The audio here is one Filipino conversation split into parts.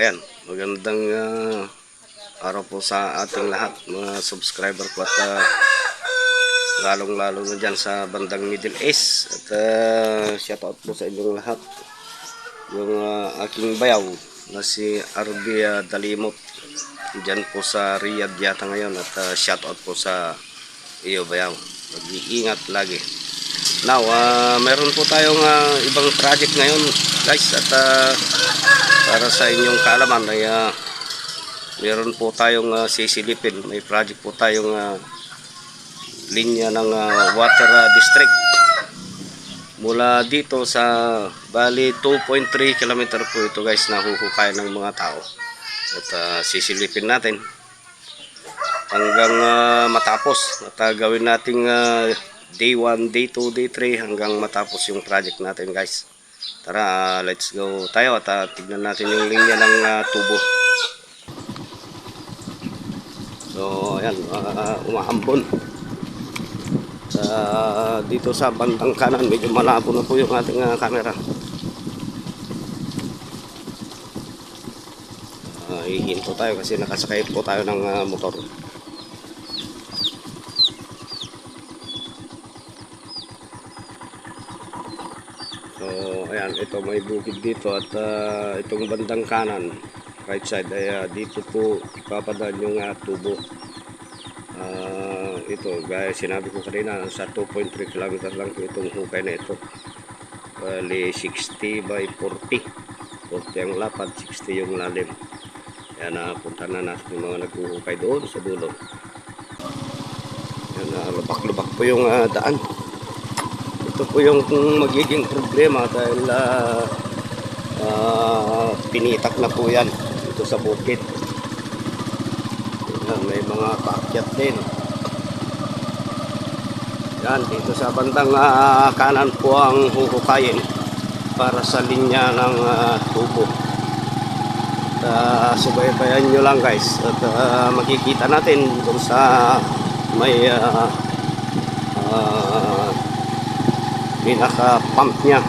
ayan, magandang ah, araw po sa ating lahat, mga subscriber ko at ah, lalong-lalo na dyan sa bandang Middle East. At uh, shout out po sa inyong lahat. Yung ah, aking bayaw na si Arbia Dalimot. Dyan po sa Riyadh yata ngayon at uh, shout out po sa iyo bayaw. Mag-iingat lagi. Now, ah, meron po tayong ah, ibang project ngayon guys at ah, para sa inyong kaalaman ay ah, meron po tayong ah, sisilipin. May project po tayong ah, linya ng ah, water ah, district. Mula dito sa bali 2.3 km po ito guys na huhukayan ng mga tao. At ah, sisilipin natin hanggang ah, matapos. At ah, gawin nating ah, day 1, day 2, day 3 hanggang matapos yung project natin guys. Tara ah, let's go tayo at ah, tignan natin yung linya ng ah, tubo. So ayan ah, umahambon. Sa dito sa bandang kanan medyo malabo na po yung ating ah, camera. Uh, hihinto tayo kasi nakasakay po tayo ng ah, motor so ayan ito may bukid dito at ah, itong bandang kanan right side ay ah, dito po ipapadaan yung ah, tubo. Ah, ito gaya sinabi ko kanina sa 2.3 km lang po itong hukay na ito. Bali 60 by 40 40 ang lapad 60 yung lalim. Kaya napunta na natin yung mga naghuhukay doon sa dulo. Yan na lubak-lubak po yung ah, daan ito po yung magiging problema dahil ah, ah, pinitak na po yan ito sa bukid yan, may mga paakyat din. Yan, dito sa bandang ah, kanan po ang huhukayin para sa linya ng ah, tubo. Uh, subaybayan nyo lang guys at ah, makikita natin doon sa may uh, uh, pinaka pump niya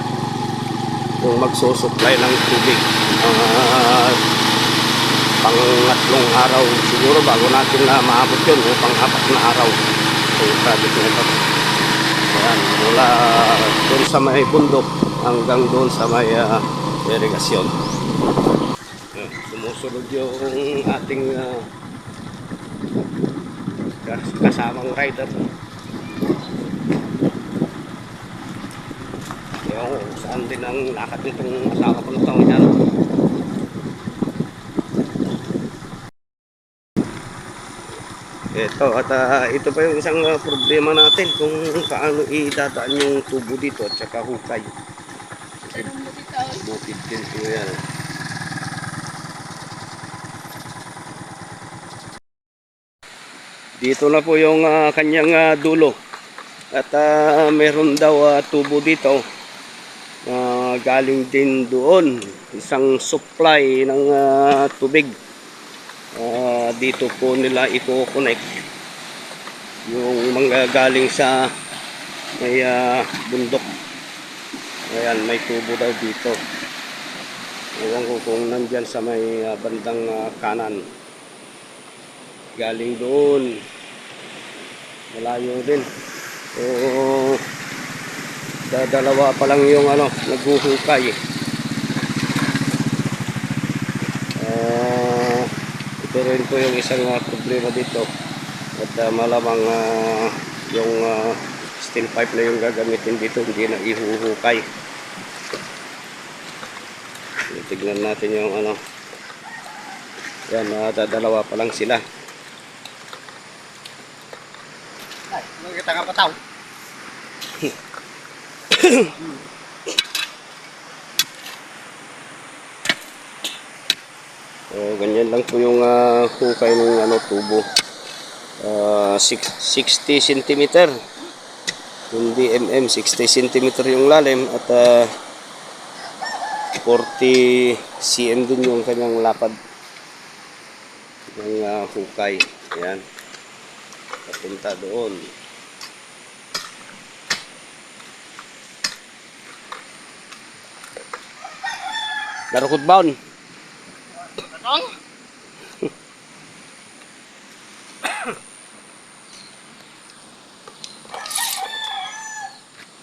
yung magsusupply ng tubig. Uh, pangatlong araw siguro bago natin na maabot yun o pang-apat na araw. Yung project na ito Ayan, mula doon sa may bundok hanggang doon sa may uh, irrigasyon Ayan, sumusunod yung ating uh, kas- kasamang rider yung saan din ang lakad nitong asawa ko na taong yan Ito, at ah, ito pa yung isang ah, problema natin kung paano idadaan yung tubo dito at saka hukay. Bukid din po yan. Dito na po yung ah, kanyang ah, dulo. At ah, meron daw ah, tubo dito. Na galing din doon. Isang supply ng ah, tubig. Ah, dito po nila i-connect. Yung mga galing sa may ah, bundok. Ayan may tubo daw dito. Ewan ko kung nandyan sa may ah, bandang ah, kanan. Galing doon. Malayo din. So dadalawa pa lang yung ano naghuhukay eh. Ah, ito rin po yung isang uh, problema dito at uh, malamang uh, yung uh, steel pipe na yung gagamitin dito hindi na ihuhukay tignan natin yung ano yan uh, dadalawa pa lang sila Ay, nakita nga pataw. So, ganyan lang po yung ah, hukay ng ano, tubo. Six- 60 cm. Hindi mm, 60 cm yung lalim at ah, 40 cm din yung kanyang lapad ng ah, hukay. Ayan. Papunta doon. Darukot baon. Ang?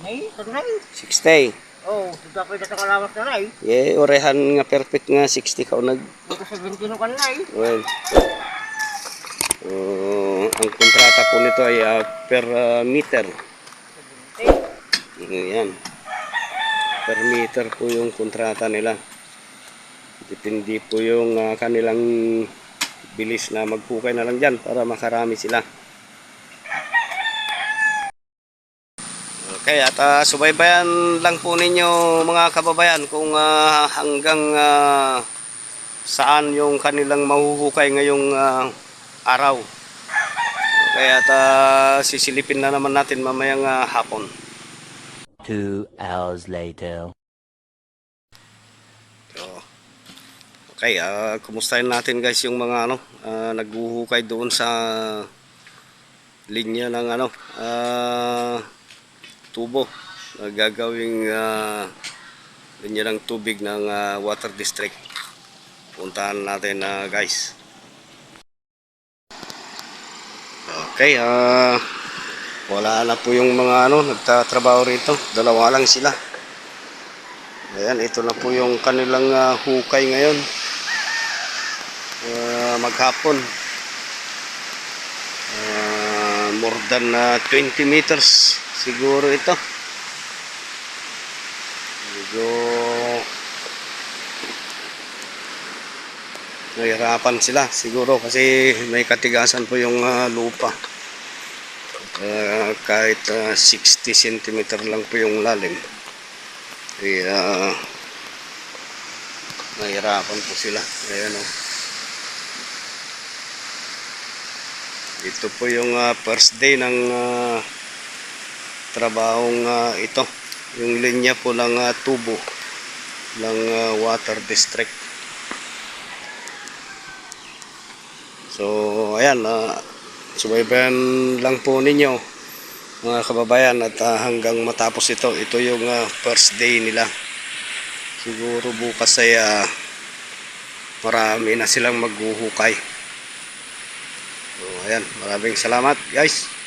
Nay, ito na eh. 60. Oh, sudah ko dito kalawas na nay. Ye, orehan nga perfect nga 60 ka nag Ito sa 20 kan nay. well. Uh, ang kontrata po nito ay ah, per ah, meter. Ayan. Per meter po yung kontrata nila. Depende po yung ah, kanilang bilis na maghukay na lang dyan para makarami sila. Okay, at ah, subaybayan lang po ninyo mga kababayan kung ah, hanggang ah, saan yung kanilang mahuhukay ngayong ah, araw. Okay, at ah, sisilipin na naman natin mamayang ah, hapon. Two hours later. So, okay, ah kumustahin natin guys yung mga ano, ah, naghuhukay doon sa linya ng ano, ah, tubo na gagawing ah, linya ng tubig ng ah, water district. Puntahan natin na guys. Okay, ah wala na po yung mga ano, nagtatrabaho rito. Dalawa lang sila. Ayan, ito na po yung kanilang ah, hukay ngayon. Ah, maghapon. Ah, more than ah, 20 meters siguro ito. Medyo nahirapan sila siguro kasi may katigasan po yung ah, lupa. Ah, kahit ah, 60 cm lang po yung lalim. Kaya nahirapan po sila. Ayan o. Ito po yung ah, first day ng ah, trabahong ah, ito. Yung linya po ng ah, tubo ng ah, water district. So, ayan. Uh, subaybayan lang po ninyo mga kababayan at ah, hanggang matapos ito. Ito yung ah, first day nila. Siguro bukas ay ah, marami na silang maghuhukay. Ayan, maraming salamat guys.